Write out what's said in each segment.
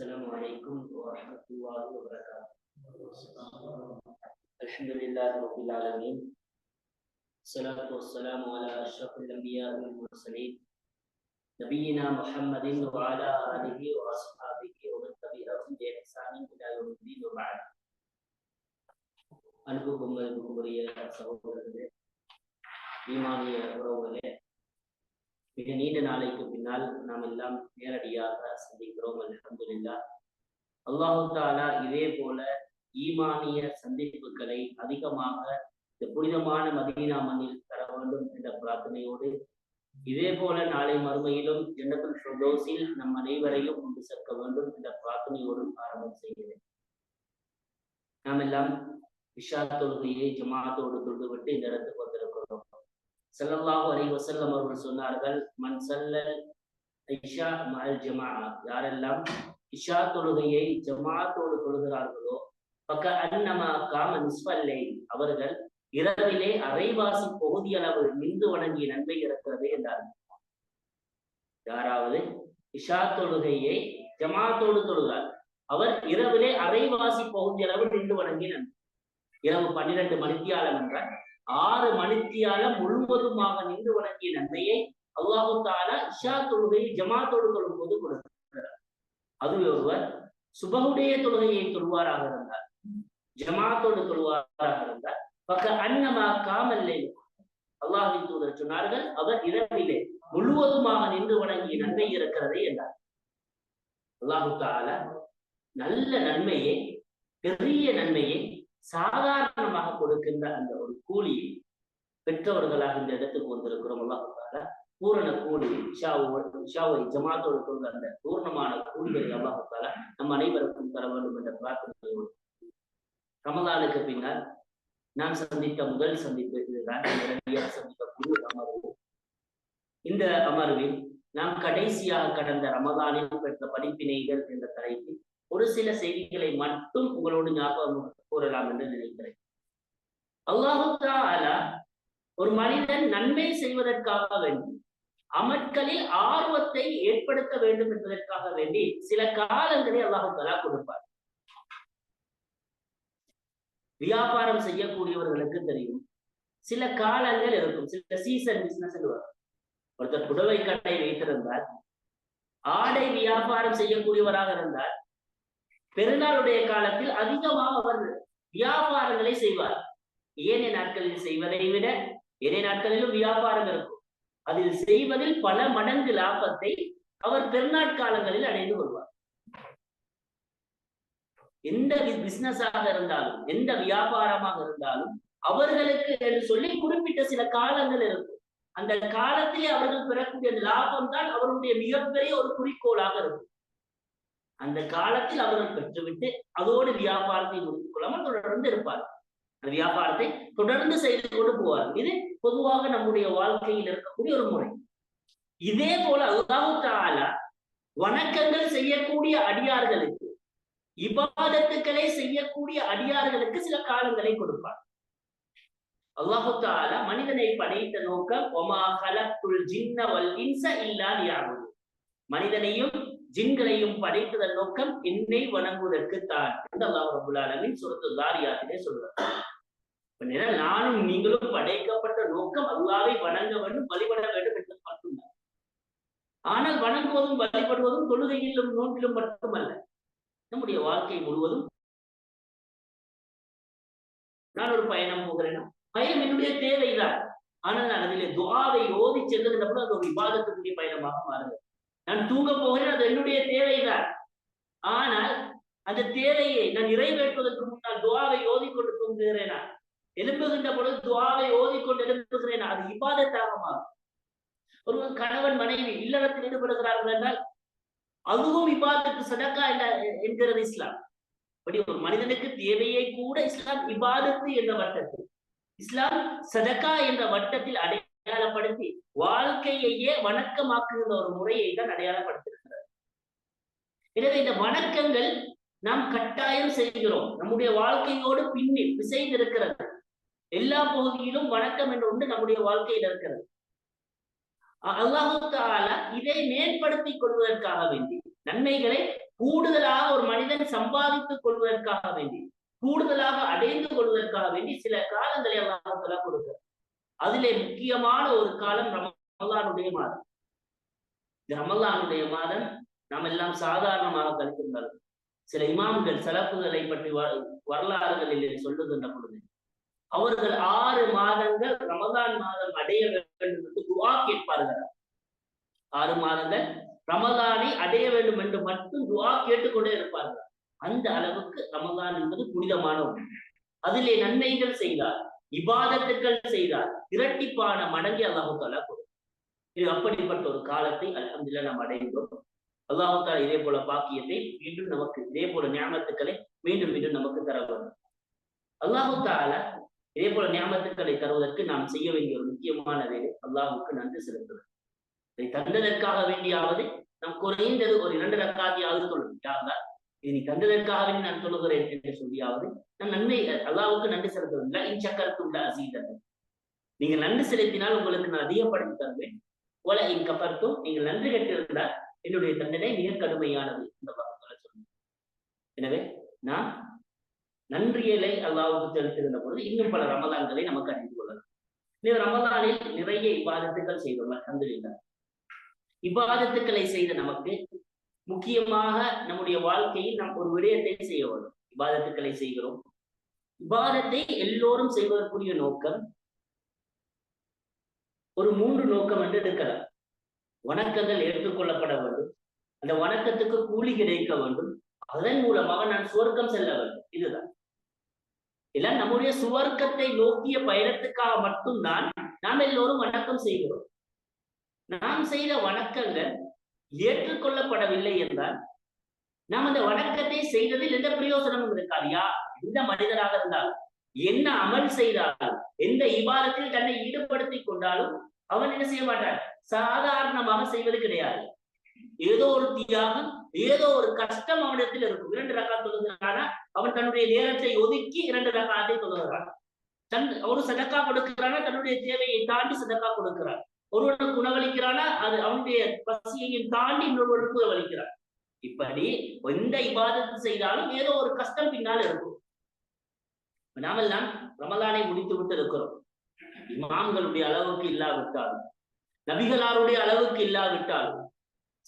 السلام عليكم ورحمة الله وبركاته. الحمد لله رب العالمين. الصلاة والسلام على أشرف الأنبياء والمرسلين. نبينا محمد وعلى آله وأصحابه ومن تبعهم بإحسان إلى يوم الدين وبعد. أنبكم الكبرياء سهولة إيمانية أولى மிக நீண்ட நாளைக்கு பின்னால் நாம் எல்லாம் நேரடியாக சந்திக்கிறோம். அலமதுல்லா அல்லாஹு தாலா இதே போல ஈமானிய சந்திப்புகளை அதிகமாக இந்த புனிதமான மதீனா மண்ணில் தர வேண்டும் என்ற பிரார்த்தனையோடு இதே போல நாளை மறுமையிலும் ஜன்னத்துல் ஃபிர்தௌஸில் நம் அனைவரையும் கொண்டு சேர்க்க வேண்டும் என்ற பிரார்த்தனையோடு ஆரம்பம் செய்கிறேன். நாம் எல்லாம் இஷா தொழுகையை ஜமாத்தோடு தொழுதுவிட்டு இந்த இடத்துக்கு வந்திருக்கிறோம் ஸல்லல்லாஹு அலைஹி வஸல்லம் அவர்கள் சொன்னார்கள் மண் செல்ல ஐஷா மல் ஜமா யாரெல்லாம் இஷா தொழுகையை ஜமாத்தோடு தொழுகிறார்களோ பக்க அன்னமா காம நிஸ்வல்லை அவர்கள் இரவிலே அரைவாசி பகுதி அளவு நின்று வணங்கிய நன்மை இருக்கிறது என்றார்கள் யாராவது இஷா தொழுகையை ஜமாத்தோடு தொழுகிறார் அவர் இரவிலே அரைவாசி பகுதி அளவு நின்று வணங்கிய நன்மை. இரவு பன்னிரண்டு மணித்தியாலம் என்றார் ஆறு மணித்தியால முழுவதுமாக நின்று வணங்கிய நன்மையை அல்லாஹு தாலா இஷா தொழுகை ஜமாத்தோடு தொழும் போது கொடுக்கிறார் அது ஒருவர் சுபகுடைய தொழுகையை தொழுவாராக இருந்தார். ஜமாத்தோடு தொழுவாராக இருந்தார். பக்க அன்னமா காமல்லை அல்லாஹின் தூதர் சொன்னார்கள் அவர் இரவிலே முழுவதுமாக நின்று வணங்கிய நன்மை இருக்கிறது என்றார். அல்லாஹு தாலா நல்ல நன்மையை பெரிய நன்மையை சாதாரணமாக கொடுக்கின்ற அந்த ஒரு கூலி பெற்றவர்களாக இந்த இடத்துக்கு வந்திருக்கிறோம் அல்லாஹால பூரண கூலி ஷாவை ஜமாத்தோடு கொண்டு அந்த பூர்ணமான கூலியை அல்லாஹால நம் அனைவருக்கும் தர வேண்டும் என்ற பிரார்த்தனையோடு ரமதானுக்கு பின்னால் நான் சந்தித்த முதல் சந்திப்பு இதுதான் சந்திக்கக்கூடிய அமர்வு. இந்த அமர்வில் நாம் கடைசியாக கடந்த ரமதானில் பெற்ற படிப்பினைகள் என்ற தலைப்பில் ஒரு சில செய்திகளை மட்டும் உங்களோடு ஞாபகம் கூறலாம் என்று நினைக்கிறேன். அல்லாஹு தாலா ஒரு மனிதன் நன்மை செய்வதற்காக வேண்டி அமற்களில் ஆர்வத்தை ஏற்படுத்த வேண்டும் என்பதற்காக வேண்டி சில காலங்களை அல்லாஹு தாலா கொடுப்பார். வியாபாரம் செய்யக்கூடியவர்களுக்கு தெரியும் சில காலங்கள் இருக்கும் சில சீசன் பிசினஸ் ஒருத்தர் புடவை கடை வைத்திருந்தால் ஆடை வியாபாரம் செய்யக்கூடியவராக இருந்தால் பெருநாளுடைய காலத்தில் அதிகமாக அவர் வியாபாரங்களை செய்வார். ஏனைய நாட்களில் செய்வதை விட ஏனைய நாட்களிலும் வியாபாரம் இருக்கும். அதில் செய்வதில் பல மடங்கு லாபத்தை அவர் பெருநாட்காலங்களில் அடைந்து கொள்வார். எந்த பிசினஸாக இருந்தாலும் எந்த வியாபாரமாக இருந்தாலும் அவர்களுக்கு என்று சொல்லி குறிப்பிட்ட சில காலங்கள் இருக்கும். அந்த காலத்திலே அவர்கள் பெறக்கூடிய லாபம் தான் அவருடைய மிகப்பெரிய ஒரு குறிக்கோளாக இருக்கும். அந்த காலத்தில் அவர்கள் பெற்றுவிட்டு அதோடு வியாபாரத்தை முடித்துக் கொள்ளாமல் தொடர்ந்து இருப்பார் அந்த வியாபாரத்தை தொடர்ந்து செய்து கொண்டு போவார் இது பொதுவாக நம்முடைய வாழ்க்கையில் இருக்கக்கூடிய ஒரு முறை. இதே போல அல்லாஹு தாலா வணக்கங்கள் செய்யக்கூடிய அடியார்களுக்கு இபாதத்துக்களை செய்யக்கூடிய அடியார்களுக்கு சில காலங்களை கொடுப்பார். அல்லாஹு தாலா மனிதனை படைத்த நோக்கம் ஒமா கலக்குள் ஜின்ன வல் இன்ச இல்லா மனிதனையும் ஜின்களையும் படைத்ததன் நோக்கம் என்னை வணங்குவதற்கு தான் என்று அல்லாஹ் ரபுல் ஆலமின் சுரத்து தாரியாத்திலே சொல்றார். நானும் நீங்களும் படைக்கப்பட்ட நோக்கம் அல்லாவை வணங்க வேண்டும் வழிபட வேண்டும் என்று மட்டும்தான் ஆனால் வணங்குவதும் வழிபடுவதும் தொழுகையிலும் நோன்பிலும் மட்டுமல்ல. நம்முடைய வாழ்க்கை முழுவதும் நான் ஒரு பயணம் போகிறேன்? பயணம் என்னுடைய தேவைதான். ஆனால் நான் அதிலே துவாவை ஓதி செல்லுகின்ற போது அது ஒரு விவாதத்துக்குரிய பயணமாக மாறுது நான் தூங்க போகிறேன் அது என்னுடைய தேவைதான். ஆனால் அந்த தேவையை நான் நிறைவேற்றுவதற்கு முன்னால் துவாவை ஓதிக்கொண்டு தூங்குகிறேனா? எழும்புகின்ற பொழுது துவாவை ஓதிக்கொண்டு எழும்புகிறேனா அது இபாதத்தாக ஒருவன் கணவன் மனைவி இல்லறத்தில் ஈடுபடுகிறார்கள் என்றால் அதுவும் இபாதத்துக்கு சதக்கா என்கிறது இஸ்லாம். அப்படி ஒரு மனிதனுக்கு தேவையை கூட இஸ்லாம் இபாதத்து என்ற வட்டத்தில் இஸ்லாம் சதக்கா என்ற வட்டத்தில் அடையாளப்படுத்தி வாழ்க்கையையே வணக்கமாக்குகிற ஒரு முறையை தான் அடையாளப்படுத்திருக்கிறது எனவே இந்த வணக்கங்கள் நாம் கட்டாயம் செய்கிறோம். நம்முடைய வாழ்க்கையோடு பின்னில் பிசைந்திருக்கிறது எல்லா பகுதியிலும் வணக்கம் என்று ஒன்று நம்முடைய வாழ்க்கையில் இருக்கிறது. அல்லாஹு தாலா இதை மேம்படுத்திக் கொள்வதற்காக வேண்டி நன்மைகளை கூடுதலாக ஒரு மனிதன் சம்பாதித்துக் கொள்வதற்காக வேண்டி கூடுதலாக அடைந்து கொள்வதற்காக வேண்டி சில காலங்களை அல்லாஹால கொடுக்கிறார் அதிலே முக்கியமான ஒரு காலம் ரமலானுடைய மாதம். இந்த ரமலானுடைய மாதம் நாம் எல்லாம் சாதாரணமாக கழித்திருந்தாலும் சில இமாம்கள் சிறப்புகளை பற்றி வரலாறுகளில் சொல்லுகின்ற பொழுது அவர்கள் ஆறு மாதங்கள் ரமதான் மாதம் அடைய வேண்டும் என்று துவா கேட்பார்கள். ஆறு மாதங்கள் ரமதானை அடைய வேண்டும் என்று மட்டும் துவா கேட்டுக்கொண்டே இருப்பார்கள். அந்த அளவுக்கு ரமதான் என்பது புனிதமான ஒன்று. அதிலே நன்மைகள் செய்தார். இபாதத்துக்கள் செய்தார் இரட்டிப்பான மடங்கி அல்லாஹு தாலா கொடுக்கும். இது அப்படிப்பட்ட ஒரு காலத்தை அலமதுல நாம் அடைந்தோம். அல்லாஹு தாலா இதே போல பாக்கியத்தை மீண்டும் நமக்கு இதே போல ஞாபகத்துக்களை மீண்டும் மீண்டும் நமக்கு தர வேண்டும். அல்லாஹு தாலா இதே போல ஞாபகத்துக்களை தருவதற்கு நாம் செய்ய வேண்டிய ஒரு முக்கியமான வேலை அல்லாஹுக்கு நன்றி செலுத்துவது. இதை தந்ததற்காக வேண்டியாவது நாம் குறைந்தது ஒரு இரண்டு ரக்காதியாவது சொல்லும் யாருந்தா இது நீ நான் சொல்லுகிறேன் என்று சொல்லியாவது நான் நன்மை அல்லாவுக்கு நன்றி செலுத்தவில்லை இன் சக்கரத்துள்ள அசீதன் நீங்க நன்றி செலுத்தினால் உங்களுக்கு நான் அதிகப்படுத்தி தருவேன். போல இன் கப்பர்த்தும் நீங்கள் நன்றி கட்டிருந்தால் என்னுடைய தண்டனை மிக கடுமையானது இந்த பக்கத்துல சொல்லுங்க எனவே நான் நன்றியலை அல்லாவுக்கு செலுத்துகின்ற பொழுது இன்னும் பல ரமதான்களை நமக்கு அறிந்து கொள்ளலாம். இந்த ரமதானில் நிறைய இவ்வாதத்துக்கள் செய்துள்ளார் அந்த இவ்வாதத்துக்களை செய்த நமக்கு முக்கியமாக நம்முடைய வாழ்க்கையில் நாம் ஒரு விடயத்தை செய்ய வேண்டும். இபாதத்துக்களை செய்கிறோம். இபாதத்தை எல்லோரும் செய்வதற்குரிய நோக்கம் ஒரு மூன்று நோக்கம் என்று இருக்கலாம். வணக்கங்கள் ஏற்றுக்கொள்ளப்பட வேண்டும். அந்த வணக்கத்துக்கு கூலி கிடைக்க வேண்டும். அதன் மூலமாக நான் சுவர்க்கம் செல்ல வேண்டும். இதுதான். எல்லாம் நம்முடைய சுவர்க்கத்தை நோக்கிய பயணத்துக்காக மட்டும்தான் நாம் எல்லோரும் வணக்கம் செய்கிறோம். நாம் செய்த வணக்கங்கள் ஏற்றுக்கொள்ளப்படவில்லை என்றால் நாம் அந்த வணக்கத்தை செய்ததில் எந்த பிரயோசனமும் இருக்காது. யா எந்த மனிதராக இருந்தாலும் என்ன அமல் செய்தாலும் எந்த இபாதத்தில் தன்னை ஈடுபடுத்திக் கொண்டாலும் அவன் என்ன செய்ய மாட்டான்? சாதாரணமாக செய்வது கிடையாது. ஏதோ ஒரு தியாகம் ஏதோ ஒரு கஷ்டம் அவனிடத்தில் இருக்கும். இரண்டு ரகா தொழுகிறானா? அவன் தன்னுடைய நேரத்தை ஒதுக்கி இரண்டு ரகாத்தை தொழுகிறான். தன் ஒரு சதக்கா கொடுக்கிறானா? தன்னுடைய தேவையை தாண்டி சதக்கா கொடுக்கிறான். ஒருவனுக்கு உணவளிக்கிறானா அது அவனுடைய பசியையும் தாண்டி இன்னொருவனுக்கு உணவளிக்கிறான் இப்படி எந்த இபாதத்து செய்தாலும் ஏதோ ஒரு கஷ்டம் பின்னால் இருக்கும். நாமெல்லாம் ரமலானை முடித்து விட்டு இருக்கிறோம் இமாம்களுடைய அளவுக்கு இல்லாவிட்டாலும் நபிகளாருடைய அளவுக்கு இல்லாவிட்டாலும்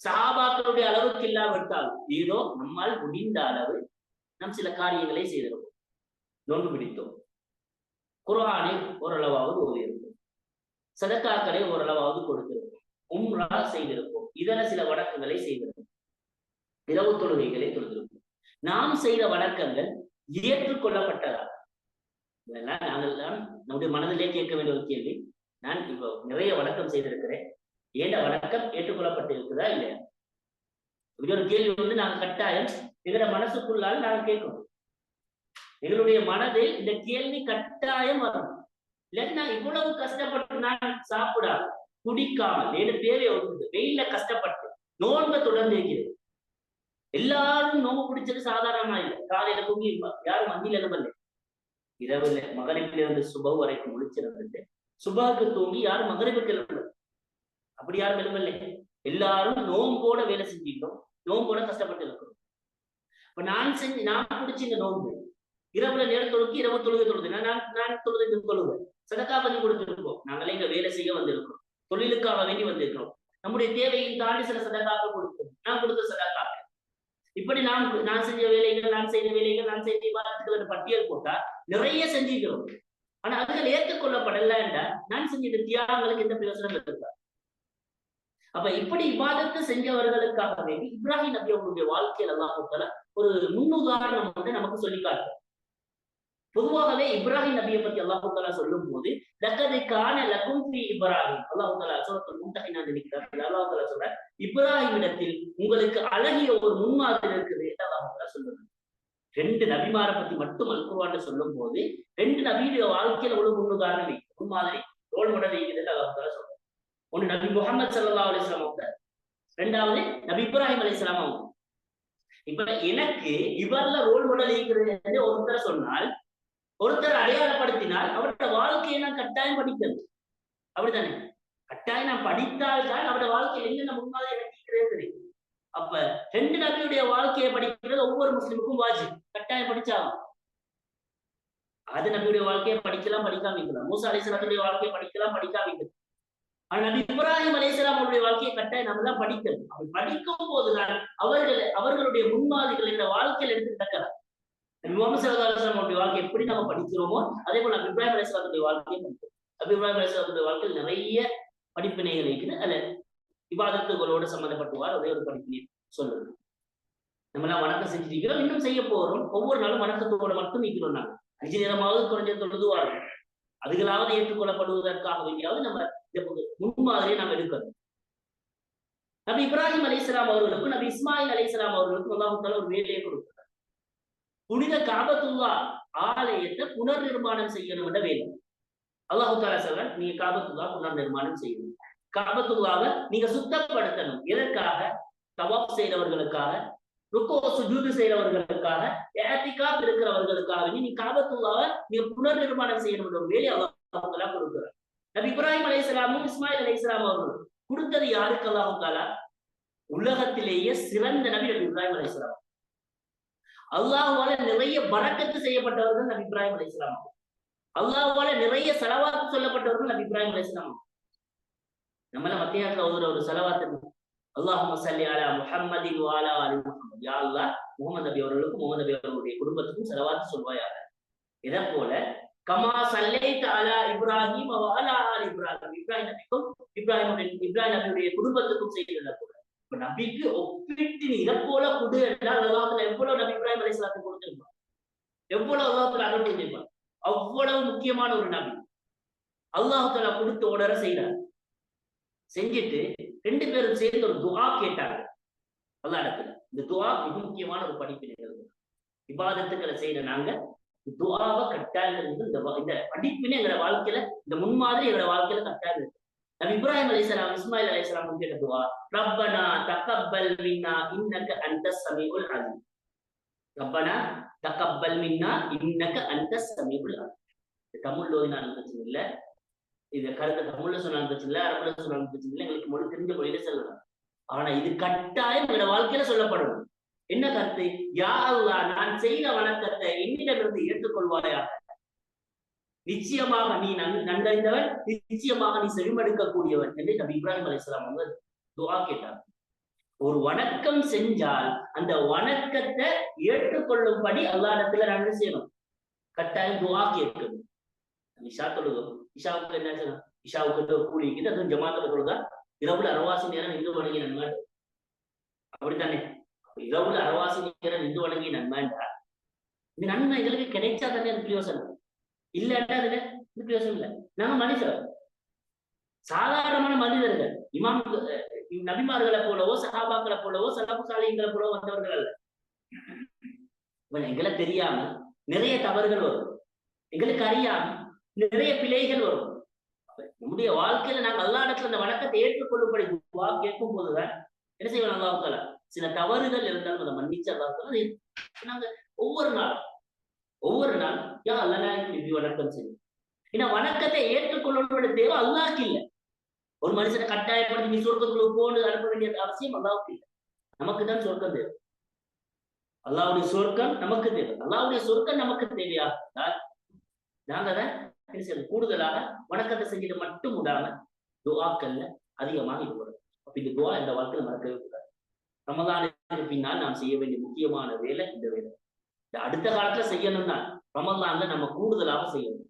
சஹாபாக்களுடைய அளவுக்கு இல்லாவிட்டாலும் ஏதோ நம்மால் முடிந்த அளவு நம் சில காரியங்களை செய்திருக்கோம் நோன்பு பிடித்தோம். குரானை ஓரளவாவது ஓதியிருக்கும் சதக்காக்களை ஓரளவாவது கொடுத்திருக்கும் உம்ரா செய்திருப்போம். இதர சில வணக்கங்களை செய்திருக்கும் இரவு தொழுகைகளை தொழுதிருக்கும் நாம் செய்த வணக்கங்கள் ஏற்றுக்கொள்ளப்பட்டதா? இதெல்லாம் நாங்கள் தான் நம்முடைய மனதிலே கேட்க வேண்டிய ஒரு கேள்வி. நான் இப்போ நிறைய வணக்கம் செய்திருக்கிறேன். ஏண்ட வணக்கம் ஏற்றுக்கொள்ளப்பட்டிருக்குதா இல்லையா? இப்படி ஒரு கேள்வி வந்து நாங்கள் கட்டாயம் எங்களோட மனசுக்குள்ளால் நாங்கள் கேட்கணும். எங்களுடைய மனதில் இந்த கேள்வி கட்டாயம் வரும். இல்லைன்னா இவ்வளவு கஷ்டப்பட்டு நான் சாப்பிடாம குடிக்காமல். ஏழு தேவை ஒன்று வெயில கஷ்டப்பட்டு நோன்பை தொடர்ந்து இருக்கிறது எல்லாரும் நோம்பு பிடிச்சது சாதாரணமா இல்லை. காலையில தூங்கி யாரும் மந்தியில எழுபல்ல இரவுல மகரிப்பில இருந்து சுப வரைக்கும் முடிச்சிருந்துட்டு சுபாக்கு தூங்கி யாரும் மகரிப்புக்கு எழுப்பல அப்படி யாரும் எழுப்பலை எல்லாரும் நோம்போட வேலை செஞ்சிட்டோம் நோம்போட கஷ்டப்பட்டு இருக்கிறோம். இப்ப நான் செஞ்சு நான் பிடிச்ச இந்த நோன்பு இரவுல நேரம் தொழுக்கு இரவு தொழுகை தொழுது. நான் நான் தொழுது தொழுவேன் சதக்கா பண்ணி கொடுத்துருக்கோம். நாங்களே இங்க வேலை செய்ய வந்திருக்கோம் தொழிலுக்காக வேண்டி வந்திருக்கிறோம். நம்முடைய தேவையை தாண்டி சில சதக்காக்கள் கொடுத்தோம் நான் கொடுத்த சதக்காக்கள். இப்படி நான் நான் செஞ்ச வேலைகள் நான் செய்த வேலைகள் நான் செய்த விவாதத்துக்கு பட்டியல் போட்டா நிறைய செஞ்சிருக்கிறோம் ஆனா அதுகள் ஏற்றுக்கொள்ளப்படல என்றால் நான் செஞ்ச தியாகங்களுக்கு எந்த பிரயோசனம் இருக்கா அப்ப இப்படி இபாதத்து செஞ்சவர்களுக்காக வேண்டி இப்ராஹிம் நபி அவங்களுடைய வாழ்க்கையில எல்லாம் ஒரு முன்னுதாரணம் வந்து நமக்கு சொல்லி காட்டுறோம் பொதுவாகவே இப்ராஹிம் நபியை பத்தி அல்லாஹு தாலா சொல்லும் போது லக்கது காண லக்கும் பி இப்ராஹிம். அல்லாஹு தாலா சூரத்துல் மும்தஹினா நினைக்கிறார் அல்லாஹு தாலா சொல்ற இப்ராஹிம் இடத்தில் உங்களுக்கு அழகிய ஒரு முன்மாதிரி இருக்குது என்று அல்லாஹு தாலா ரெண்டு நபிமாரை பத்தி மட்டும் அல்குவான்னு சொல்லும் போது ரெண்டு நபியுடைய வாழ்க்கையில ஒரு முன்னுதாரணம் முன்மாதிரி ரோல் மாடல் இருக்குதுன்னு அல்லாஹு தாலா சொல்றாரு ஒண்ணு நபி முகமது சல்லா அலிஸ்லாம் அவங்க ரெண்டாவது நபி இப்ராஹிம் அலிஸ்லாம் அவங்க. இப்ப எனக்கு இவர்ல ரோல் மாடல் இருக்கிறது ஒருத்தர் சொன்னால் ஒருத்தர் அடையாளப்படுத்தினால் அவரோட வாழ்க்கையை நான் கட்டாயம் படிக்கிறது அப்படித்தானே? கட்டாயம் நான் படித்தால் தான் அவரோட வாழ்க்கையில் என்னென்ன முன்மாதிரி எனக்கு தெரியும். அப்ப ரெண்டு நபியுடைய வாழ்க்கையை படிக்கிறது ஒவ்வொரு முஸ்லிமுக்கும் வாஜி கட்டாயம் படிச்சாகும் அது நபியுடைய வாழ்க்கையை படிக்கலாம் படிக்காம இருக்கலாம். மூசா அலிஸ்லாத்துடைய வாழ்க்கையை படிக்கலாம் படிக்காம இருக்கலாம். ஆனா நபி இப்ராஹிம் அலிஸ்லாம் அவருடைய வாழ்க்கையை கட்டாயம் நம்ம தான் படிக்கணும். அவர் படிக்கும் போதுதான் அவர்கள் அவர்களுடைய முன்மாதிரிகள் இந்த வாழ்க்கையில எடுத்து நடக்கிறார் முகமது சல்லா அலுவலாம் அவருடைய வாழ்க்கை எப்படி நம்ம படிக்கிறோமோ அதே போல அபிப்ராயம் இப்ராஹிம் அலிஸ்லாத்துடைய வாழ்க்கையை படிக்கிறோம் அபிப்ராயம் அலிஸ்லாத்துடைய வாழ்க்கையில் நிறைய படிப்பினைகள் இருக்குது. அதுல விவாதத்துகளோடு சம்மந்தப்பட்டுவார் அதே ஒரு படிப்பினை சொல்லுது. நம்ம எல்லாம் வணக்கம் செஞ்சிருக்கிறோம் இன்னும் செய்ய போறோம். ஒவ்வொரு நாளும் வணக்கத்தோட மட்டும் நிற்கிறோம் நாங்கள் அஞ்சு நேரமாவது குறைஞ்ச தொழுதுவார்கள் அதுகளாவது ஏற்றுக்கொள்ளப்படுவதற்காக வேண்டியாவது நம்ம முன்மாதிரியை நாம் எடுக்கணும். நபி இப்ராஹிம் அலி இஸ்லாம் அவர்களுக்கும் நபி இஸ்மாயில் அலி இஸ்லாம் அவர்களுக்கும் ஒரு வேலையை கொடுக்கும் புனித காபத்துல்லா ஆலயத்தை புனர் நிர்மாணம் செய்யணும் என்ற வேலை அல்லாஹு தாலா சொல்ற நீங்க காபத்துல்லா புனர் நிர்மாணம் செய்யணும். காபத்துல்லாவை நீங்க சுத்தப்படுத்தணும். எதற்காக? தவாப் செய்யறவர்களுக்காக ருக்கோ சுஜூது செய்யறவர்களுக்காக ஏத்திகாப் இருக்கிறவர்களுக்காக நீ காபத்துல்லாவை நீங்க புனர் நிர்மாணம் செய்யணும் என்ற ஒரு வேலையை அல்லாஹு கொடுக்குறார் நபி இப்ராஹிம் அலை இஸ்லாமும் இஸ்மாயில் அலை இஸ்லாம் கொடுத்தது யாருக்கு அல்லாஹு தாலா உலகத்திலேயே சிறந்த நபி நபி இப்ராஹிம் அலை இஸ்லாம் அல்லாஹுவால நிறைய பறக்கத்து செய்யப்பட்டவர்கள் நபி இப்ராஹிம் அலி இஸ்லாம் அல்லாஹுவால நிறைய செலவாக்கு சொல்லப்பட்டவர்கள் நபி இப்ராஹிம் அலி இஸ்லாம் நம்மள மத்தியானத்துல ஓதுற ஒரு செலவாத்து அல்லாஹும் சல்லி அலா முஹம்மதி வாலா அலி முகமது யா அல்லா முகமது நபி அவர்களுக்கும் முகமது நபி அவர்களுடைய குடும்பத்துக்கும் செலவாத்து சொல்வாயாக இதை போல கமா சல்லைத் அலா இப்ராஹிம் அலா ஆல் இப்ராஹிம். இப்ராஹிம் நபிக்கும் இப்ராஹிம் இப்ராஹிம் நபியுடைய குடும்பத்துக்கும் செய்கிறத போல. இப்ப நபிக்கு ஒப்பிட்டு நீ இதை போல குடு என்றால் அல்லாஹத்துல எவ்வளவு நபி இப்ராஹிம் அலிஸ்லாத்து கொடுத்திருப்பான்? எவ்வளவு அல்லாஹத்துல அருள் புரிஞ்சிருப்பான்? அவ்வளவு முக்கியமான ஒரு நபி. அல்லாஹால கொடுத்து உடற செய்யறாரு செஞ்சுட்டு ரெண்டு பேரும் சேர்ந்து ஒரு துவா கேட்டாங்க. அல்லா இடத்துல. இந்த துவா மிக முக்கியமான ஒரு படிப்பு நிகழ்வு விவாதத்துக்களை செய்யற நாங்க துவாவை கட்டாயம் இருந்து இந்த இந்த எங்களோட வாழ்க்கையில இந்த முன்மாதிரி எங்களோட வாழ்க்கையில கட்டாயம் இருக்கு. நபி இப்ராஹிம் அலிஸ்லாம் இஸ்மாயில் அலிஸ்லாம் கேட்ட துவா ரப்பனா தக்கப்பல் மின்னா இன்னக அந்த சமீபுல் அலி ரப்பனா தக்கப்பல் மின்னா இன்னக்க அந்த சமீபுல் அலி தமிழ் ஓதினாலும் பிரச்சனை இல்லை. இது கருத்தை தமிழ்ல சொன்னாலும் பிரச்சனை இல்லை அரபுல சொன்னாலும் பிரச்சனை இல்லை. எங்களுக்கு மொழி தெரிஞ்ச மொழியில சொல்லலாம். ஆனா இது கட்டாயம் எங்களோட வாழ்க்கையில சொல்லப்படணும். என்ன கருத்து? யா அல்லா நான் செய்த வணக்கத்தை என்னிடமிருந்து ஏற்றுக்கொள்வாயாக. நிச்சயமாக நீ நன் நன்கறிந்தவன் நிச்சயமாக நீ செவிமடுக்கக்கூடியவன் என்று நபி இப்ராஹிம் அலிஸ்லாம் வந்து துவா கேட்டார். ஒரு வணக்கம் செஞ்சால் அந்த வணக்கத்தை ஏற்றுக்கொள்ளும்படி அல்லா இடத்துல நான் செய்யணும்? கட்டாயம் துவா கேட்கணும். இஷா தொழுகும் இஷாவுக்கு என்ன செய்யணும் இஷாவுக்கு கூலி இருக்குது. அதுவும் ஜமாத்துல தொழுதா? இரவுல அரவாசி நேரம் இந்து வணங்கி நன்மை அப்படித்தானே? இரவுல அரவாசி நேரம் இந்து வணங்கி நன்மைன்றா இந்த நன்மை எங்களுக்கு கிடைச்சா தானே? பிரயோசனம். இல்லைன்னா அதுல. இது இல்லை நாங்க மனுஷர் சாதாரணமான மனிதர்கள். இமாம் நபிமார்களை போலவோ சகாபாக்களை போலவோ சலப்பு சாலைகளை போலவோ வந்தவர்கள் அல்ல. எங்களை தெரியாம நிறைய தவறுகள் வரும். எங்களுக்கு அறியாம நிறைய பிழைகள் வரும். நம்முடைய வாழ்க்கையில நாங்க எல்லா இடத்துல அந்த வணக்கத்தை ஏற்றுக்கொள்ளும்படி வா கேட்கும் போதுதான் என்ன செய்வோம் அல்லாவுக்கால சில தவறுகள் இருந்தாலும் அதை மன்னிச்சு அல்லாவுக்கால நாங்க ஒவ்வொரு நாளும் ஒவ்வொரு நாள் யா அல்லா இப்படி வணக்கம் செய்யும் ஏன்னா வணக்கத்தை ஏற்றுக்கொள்ளணும் தேவை அல்லாக்கு இல்லை. ஒரு மனுஷனை கட்டாயப்படுத்தி நீ சொர்க்கத்துக்குள்ள போன்னு அனுப்ப வேண்டிய அவசியம் அல்லாவுக்கு இல்லை. நமக்கு தான் சொர்க்கம் தேவை. அல்லாவுடைய சொர்க்கம் நமக்கு தேவை. அல்லாவுடைய சொர்க்கம் நமக்கு தேவையா நாங்க தான் என்ன செய்யணும் கூடுதலாக வணக்கத்தை செஞ்சது மட்டும் விடாம துவாக்கல்ல அதிகமாக ஈடுபடும் அப்ப இந்த துவா இந்த வாழ்க்கையில் மறக்கவே கூடாது. ரமதானுக்கு பின்னால் நாம் செய்ய வேண்டிய முக்கியமான வேலை இந்த வேலை. அடுத்த காலத்துல செய்யணும்னா ரமல்லான்ல நம்ம கூடுதலாக செய்யணும்.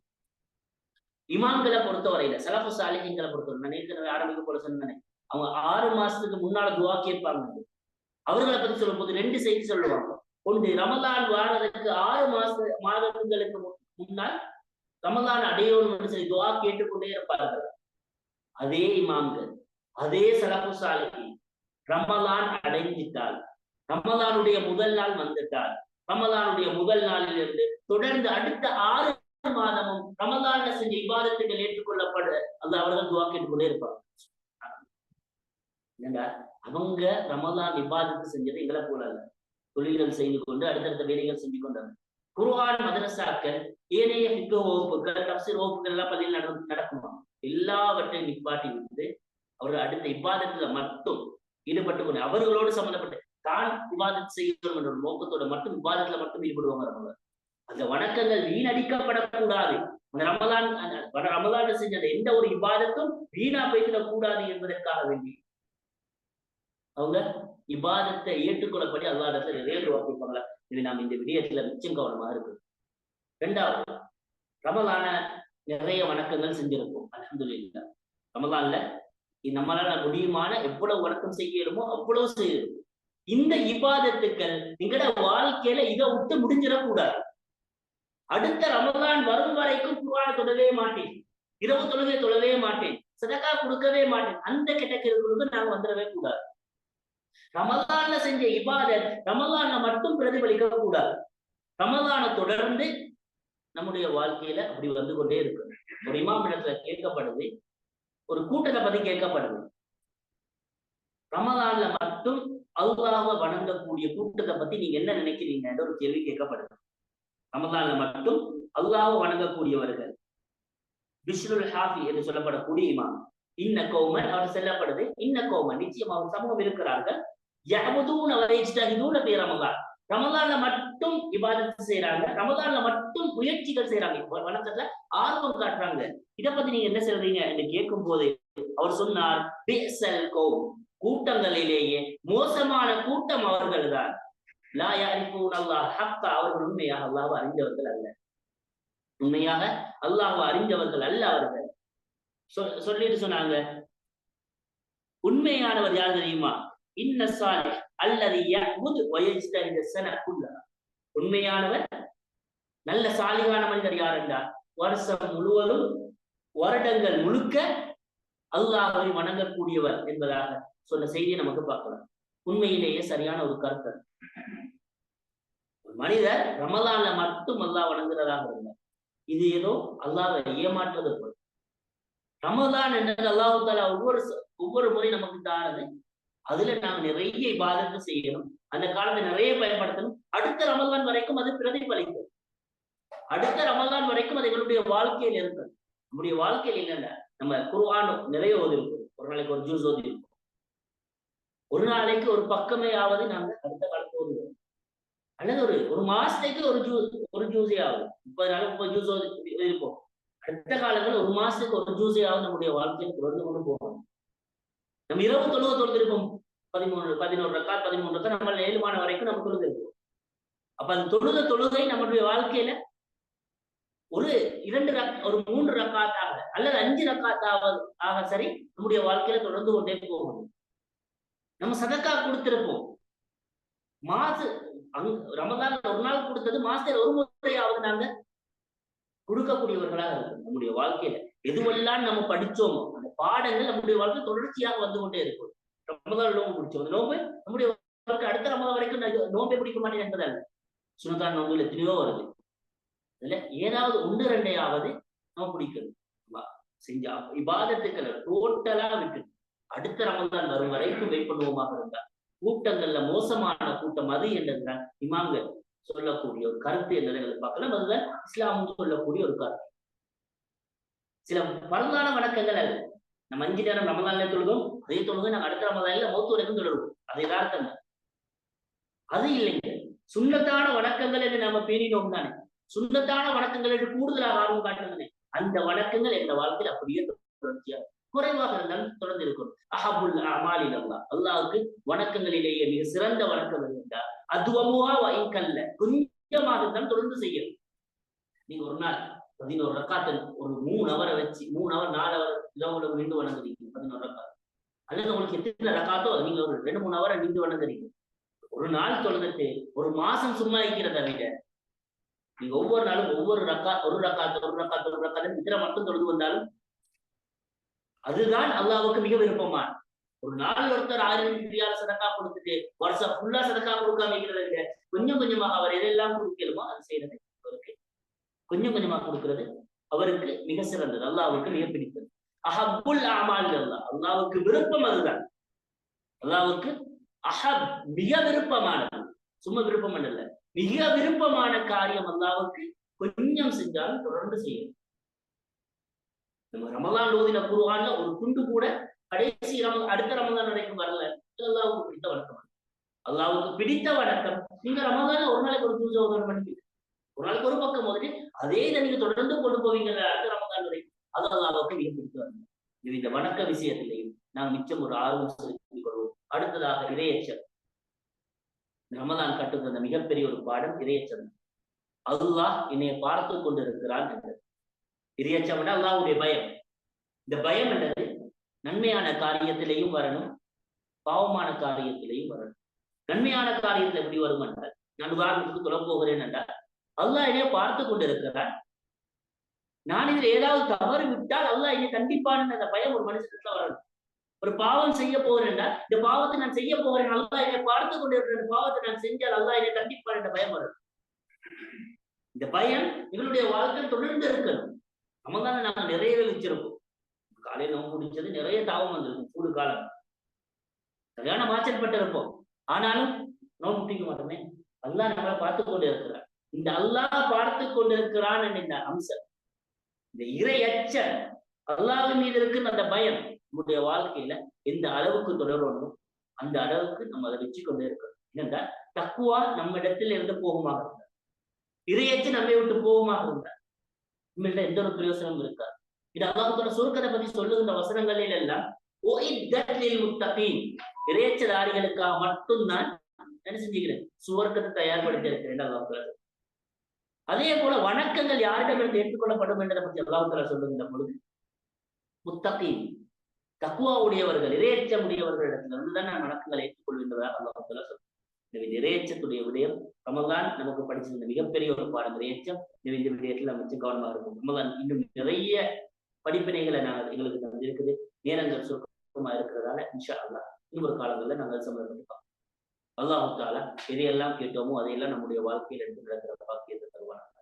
இமாம்களை பொறுத்தவரையில சலப்பு சாலிகளை பொறுத்தவரை நான் ஏற்கனவே ஆரம்பிக்க போல சொன்னேன். அவங்க ஆறு மாசத்துக்கு முன்னால துவா கேட்பாங்க. அவர்களை பத்தி சொல்லும் போது ரெண்டு செய்தி சொல்லுவாங்க. ஒன்று ரமதான் வாரதுக்கு ஆறு மாச மாதங்களுக்கு முன்னால் ரமதான் அடையணும்னு சொல்லி துவா கேட்டுக்கொண்டே இருப்பார்கள். அதே இமாம்கள் அதே சலப்பு சாலைக்கு ரமலான் அடைஞ்சிட்டால் ரமலானுடைய முதல் நாள் வந்துட்டால் ரமதானுடைய முதல் நாளில் இருந்து தொடர்ந்து அடுத்த ஆறு மாதமும் ரமதான செஞ்ச இபாதத்துகள் ஏற்றுக்கொள்ளப்பட அது அவர்கள் துவா கொண்டே இருப்பாங்க. என்னடா அவங்க ரமதான் இபாதத்து செஞ்சது எங்களை போல அல்ல. தொழில்கள் செய்து கொண்டு அடுத்தடுத்த வேலைகள் செஞ்சு கொண்டாங்க குருவான் மதரசாக்கள் ஏனைய ஹிக்க வகுப்புகள் தப்சீர் வகுப்புகள் எல்லாம் பதில் நடந்து நடக்குமா? எல்லாவற்றையும் நிப்பாட்டி வந்து அவர்கள் அடுத்த இப்பாதத்துல மட்டும் ஈடுபட்டு கொண்டு அவர்களோடு சம்பந்தப்பட்டு தான் விவாதம் செய்யணும் என்ற நோக்கத்தோட மட்டும் விவாதத்துல மட்டும் ஈடுபடுவாங்க ரமலான். அந்த வணக்கங்கள் வீணடிக்கப்படக்கூடாது. அந்த ரமலான் ரமலான் செஞ்ச அந்த எந்த ஒரு விவாதத்தும் வீணா போய்விடக் கூடாது என்பதற்காக வேண்டி. அவங்க இபாதத்தை ஏற்றுக்கொள்ளப்படி அல்லாதத்தை நிறைய வாக்கிப்பாங்களா இது நாம் இந்த விடயத்துல மிச்சம் கவனமா இருக்கு ரெண்டாவது ரமலான நிறைய வணக்கங்கள் செஞ்சிருப்போம். அலமதுல்லா ரமலான்ல இது நம்மளால முடியுமான எவ்வளவு வணக்கம் செய்யணுமோ அவ்வளவு செய்யணும். இந்த இபாதத்துக்கள் எங்கட வாழ்க்கையில இதை விட்டு முடிஞ்சிடக்கூடாது. அடுத்த ரமதான் வரும் வரைக்கும் குர்ஆன தொடவே மாட்டேன். இரவு தொழுகை தொழவே மாட்டேன். சதக்கா கொடுக்கவே மாட்டேன். அந்த கெட்டக்கிற்கு நாங்க வந்துடவே கூடாது. ரமதான செஞ்ச இபாதத் ரமதான மட்டும் பிரதிபலிக்க கூடாது. ரமதான தொடர்ந்து நம்முடைய வாழ்க்கையில அப்படி வந்து கொண்டே இருக்கு ஒரு இமாம் இடத்துல கேட்கப்படுது. ஒரு கூட்டத்தை பத்தி கேட்கப்படுது. ரமதான்ல மட்டும் அல்லாஹ்வை வணங்கக்கூடிய கூட்டத்தை பத்தி நீங்க என்ன நினைக்கிறீங்க? ஒரு கேள்வி கேட்கப்படுது. ரமலான்ல மட்டும் அல்லாஹ்வை வணங்கக்கூடியவர்கள். விஷ்ணுல் ஹாஃபி என்று சொல்லப்படக்கூடிய இமாம். இன்ன கோமன் அவர் செல்லப்படுது இன்ன கோமன் நிச்சயம் அவர் சமூகம் இருக்கிறார்கள். யஹ்முதூன வயஜ்தஹிதூன பேர் ரமலான் ரமலான்ல மட்டும் இபாதத்து செய்யறாங்க ரமலான்ல மட்டும் முயற்சிகள் செய்யறாங்க வணக்கத்துல ஆர்வம் காட்டுறாங்க. இத பத்தி நீங்க என்ன சொல்றீங்க? என்று கேட்கும் போது அவர் சொன்னார் பிஸல் கூட்டங்களிலேயே மோசமான கூட்டம் அவர்கள்தான். லா யாரிஃபூன் அல்லாஹ் ஹக்கா அவர்கள் உண்மையாக அல்லாஹ் அறிந்தவர்கள் அல்ல. உண்மையாக அல்லாஹ் அறிந்தவர்கள் அல்ல அவர்கள். சொல் சொல்லிட்டு சொன்னாங்க. உண்மையானவர் யார் தெரியுமா? இன்னசாலி அல்லது யஹ்முது வயஜ்தஹித சன குல்லஹா. உண்மையானவர் நல்ல சாலிகான மனிதர் யார் என்றார் வருஷம் முழுவதும் வருடங்கள் முழுக்க அல்லாஹை வணங்கக்கூடியவர் என்பதாக சொன்ன செய்தியை நமக்கு பார்க்கலாம். உண்மையிலேயே சரியான ஒரு கருத்து ஒரு மனிதர் ரமலான்ல மட்டும் அல்லாஹ் வணங்குறதாக இருந்தார் இது ஏதோ அல்லாஹ்வை ஏமாற்றுவது போல். ரமதான் என்றது அல்லாஹு தாலா ஒவ்வொரு ஒவ்வொரு முறை நமக்கு தானது அதுல நாம் நிறைய இபாதத்து செய்யணும். அந்த காலத்தை நிறைய பயன்படுத்தணும். அடுத்த ரமதான் வரைக்கும் அது பிரதிபலிக்கும். அடுத்த ரமதான் வரைக்கும் அது எங்களுடைய வாழ்க்கையில் இருக்கிறது நம்முடைய வாழ்க்கையில் என்னென்ன நம்ம குர்ஆன் நிறைய ஓதி இருக்கும் ஒரு நாளைக்கு ஒரு ஜூஸ் ஓதி இருக்கும் ஒரு நாளைக்கு ஒரு பக்கமே ஆவது நாங்கள் அடுத்த காலத்து ஓதுவோம். அல்லது ஒரு ஒரு மாசத்துக்கு ஒரு ஜூஸ் ஒரு ஜூஸே ஆகும் முப்பது நாள் முப்பது ஜூஸ் ஓதி இருப்போம் அடுத்த காலத்துல ஒரு மாசத்துக்கு ஒரு ஜூஸே ஆகும் நம்முடைய வாழ்க்கையை தொடர்ந்து கொண்டு போகணும். நம்ம இரவு தொழுவ தொழுதிருப்போம். பதிமூணு பதினோரு ரக்கா பதிமூணு ரக்கா நம்ம ஏழுமான வரைக்கும் நம்ம தொழுதிருப்போம். அப்ப அந்த தொழுத தொழுகை நம்மளுடைய வாழ்க்கையில ஒரு இரண்டு ரக் ஒரு மூன்று ரக்காத்தாக அல்லது அஞ்சு ரக்காத்தாவது. ஆக சரி நம்முடைய வாழ்க்கையில தொடர்ந்து கொண்டே போகணும் நம்ம சதக்கா கொடுத்திருப்போம். மாசு அங் ரமதான் ஒரு நாள் கொடுத்தது மாசத்துல ஒரு முறையாவது நாங்க கொடுக்கக்கூடியவர்களாக இருக்கும் நம்முடைய வாழ்க்கையில எதுவெல்லாம் நம்ம படிச்சோமோ அந்த பாடங்கள் நம்முடைய வாழ்க்கை தொடர்ச்சியாக வந்து கொண்டே இருக்கும். ரமதான் நோம்பு பிடிச்சோம் நோம்பு நம்முடைய வாழ்க்கை அடுத்த ரமதான் வரைக்கும் நோம்பை பிடிக்க மாட்டேன் என்பதல்ல. சுனதான் நோம்புல எத்தனையோ வருது. இல்ல ஏதாவது ஒன்று ரெண்டையாவது நம்ம பிடிக்கணும். செஞ்ச இபாதத்துக்களை டோட்டலா விட்டு அடுத்த ரமதான் வரும் வரைக்கும் வெயிட் பண்ணுவோமாக இருந்தா கூட்டங்கள்ல மோசமான கூட்டம் அது என்றதுதான் இமாங்க சொல்லக்கூடிய ஒரு கருத்து என்பதை பார்க்கலாம் அதுதான் இஸ்லாம் சொல்லக்கூடிய ஒரு கருத்து. சில பரந்தான வணக்கங்கள் அது. நம்ம அஞ்சு நேரம் ரமதான்ல தொழுதும் அதே தொழுதும் நாங்க அடுத்த ரமதான்ல மௌத்து வரைக்கும் தொழுவோம். அது யதார்த்தம். தான். அது இல்லைங்க. சுண்ணத்தான வணக்கங்கள் என்று நாம பேணினோம் தானே. சுண்ணத்தான வணக்கங்கள் என்று கூடுதலாக ஆர்வம் காட்டுறதுனே அந்த வணக்கங்கள் எங்க வாழ்க்கையில் அப்படியே தொடர்ச்சியா குறைவாக இருந்தாலும் தொடர்ந்து இருக்கும். அஹபுல் அமாலில் அல்லா அல்லாவுக்கு வணக்கங்களிலேயே மிக சிறந்த வணக்கம் இருந்தால் அதுவமுவா வைக்கல்ல கொஞ்சமாக இருந்தாலும் தொடர்ந்து செய்யணும். நீங்க ஒரு நாள் பதினோரு ரக்காத்து ஒரு மூணு அவரை வச்சு மூணு அவர் நாலு அவர் இரவுல நின்று வணங்குறீங்க பதினோரு ரக்காத்து அல்லது உங்களுக்கு எத்தனை ரக்காத்தோ நீங்க ஒரு ரெண்டு மூணு அவரை நின்று வணங்குறீங்க. ஒரு நாள் தொழுதுட்டு ஒரு மாசம் சும்மா இருக்கிறத விட நீங்க ஒவ்வொரு நாளும் ஒவ்வொரு ரக்கா ஒரு ரக்காத்து ஒரு ரக்கா ஒரு ரக்கா இதில் மட்டும் தொழுது வந்தாலும் அதுதான் அல்லாவுக்கு மிக விருப்பமான. ஒரு நாள் ஒருத்தர் ஆயிரம் ரியால் சதக்கா கொடுத்துட்டு வருஷம் ஃபுல்லா சதக்கா கொடுக்காம இருக்கிறது விட கொஞ்சம் கொஞ்சமாக அவர் எதெல்லாம் கொடுக்கலுமோ அது செய்யறது அவருக்கு. கொஞ்சம் கொஞ்சமா கொடுக்கிறது அவருக்கு மிக சிறந்தது. அல்லாவுக்கு மிக பிடித்தது. அஹபுல் அமால் அல்லா அல்லாவுக்கு விருப்பம் அதுதான். அல்லாவுக்கு அஹப் மிக விருப்பமானது. சும்மா விருப்பம் அல்ல. மிக விருப்பமான காரியம் அல்லாவுக்கு கொஞ்சம் செஞ்சாலும் தொடர்ந்து செய்யணும். நம்ம ரமலான் ஓதின குருவான்ல ஒரு துண்டு கூட கடைசி ரம அடுத்த ரமதான் வரைக்கும் வரல. அல்லாவுக்கு பிடித்த வணக்கம். அல்லாவுக்கு பிடித்த வணக்கம். நீங்க ரமதான ஒரு நாளைக்கு ஒரு பூஜை ஒரு ஒரு நாளைக்கு ஒரு பக்கம் முதல்ல அதே இதை நீங்க தொடர்ந்து கொண்டு போவீங்க அடுத்த ரமதான் வரைக்கும். அது அல்லாவுக்கு மிக பிடித்த வணக்கம். இது இந்த வணக்க விஷயத்திலையும் நாங்கள் மிச்சம் ஒரு ஆர்வம் செலுத்திக் கொள்வோம். அடுத்ததாக இறையச்சம் ரமதான் கட்டுகிற அந்த மிகப்பெரிய ஒரு பாடம் இறையச்சம். அல்லாஹ் என்னை பார்த்து கொண்டிருக்கிறான் என்றது இறையச்சம் அல்லாஹுடைய பயம். இந்த பயம் என்றது நன்மையான காரியத்திலையும் வரணும் பாவமான காரியத்திலையும் வரணும். நன்மையான காரியத்தில் எப்படி வரும் என்றால் நான் உதாரணத்துக்கு சொல்ல போகிறேன் என்றால் அல்லாஹ் என்னைய பார்த்து கொண்டிருக்கிறான். நான் இதில் ஏதாவது தவறு விட்டால் அல்லாஹ் என்னை கண்டிப்பான அந்த பயம் ஒரு மனுஷனுக்கு வரணும். ஒரு பாவம் செய்ய போகிறேன் இந்த பாவத்தை நான் செய்ய போகிறேன் அல்லாஹ் என்னை பார்த்து கொண்டிருக்கிற இந்த பாவத்தை நான் செஞ்சால் அல்லாஹ் என்னை கண்டிப்பான் என்ற பயம் வரும். இந்த பயம் இவனுடைய வாழ்க்கை தொடர்ந்து இருக்கணும். நம்ம தானே நாங்கள் நிறையவே வச்சிருக்கோம். காலையில் நோம்பு முடிச்சது நிறைய தாவம் வந்திருக்கும் சூடு காலம். சரியான மாற்றப்பட்டு இருப்போம் ஆனாலும் நோம்பு முடிக்க மாட்டோமே. அல்லாஹ் நம்மளை பார்த்து கொண்டு இருக்கிறான் இந்த அல்லாஹ் பார்த்து கொண்டிருக்கிறான் என்ற இந்த அம்சம். இந்த இறை அச்சம் அல்லாஹ் மீது இருக்கிற அந்த பயம். நம்முடைய வாழ்க்கையில எந்த அளவுக்கு தொடரணும் அந்த அளவுக்கு நம்ம அதை வச்சு கொண்டே இருக்கணும். ஏனென்றால் தக்குவா நம்ம இடத்துல இருந்து போகுமாக இருந்தார் இறையச்சு நம்மை விட்டு போகுமாக இருந்தார் நம்மள்ட்ட எந்த ஒரு பிரயோசனமும் இருக்காது. இது அல்லாஹுத்தோட சுருக்கத்தை பத்தி சொல்லுகின்ற வசனங்களில் எல்லாம் முத்தகீன் இறையச்சதாரிகளுக்காக மட்டும்தான் என்ன செஞ்சுக்கிறேன். சுவர்க்கத்தை தயார்படுத்தி இருக்கிறேன் அல்லாஹ் அதே போல வணக்கங்கள் யாரிடமிருந்து ஏற்றுக்கொள்ளப்படும் என்றதை பற்றி அல்லாஹ் சொல்லுகின்ற பொழுது முத்தகீன் தக்குவா உடையவர்கள் இறையச்சம் உடையவர்களிடத்திலிருந்து தான் நான் வணக்கங்களை ஏற்றுக்கொள்கின்றதாக அல்லாஹ் சொல்லுங்க எனவே நிறையச்சத்துடைய விடயம் ரமதான் நமக்கு படிச்சிருந்த மிகப்பெரிய ஒரு பாடம். நிறையச்சம் எனவே இந்த விடயத்தில் நம்ம வச்சு கவனமாக இருக்கும் ரமதான் இன்னும் நிறைய படிப்பினைகளை நாங்கள் எங்களுக்கு தந்திருக்குது. நேரங்கள் சுருக்கமா இருக்கிறதால இன்ஷா அல்லாஹ் இன்னொரு காலங்களில் நாங்கள் சமர்ப்பிப்போம். அல்லாஹு தாலா எதையெல்லாம் கேட்டோமோ அதையெல்லாம் நம்முடைய வாழ்க்கையில் எடுத்து நடக்கிற பாக்கியத்தை தருவானாங்க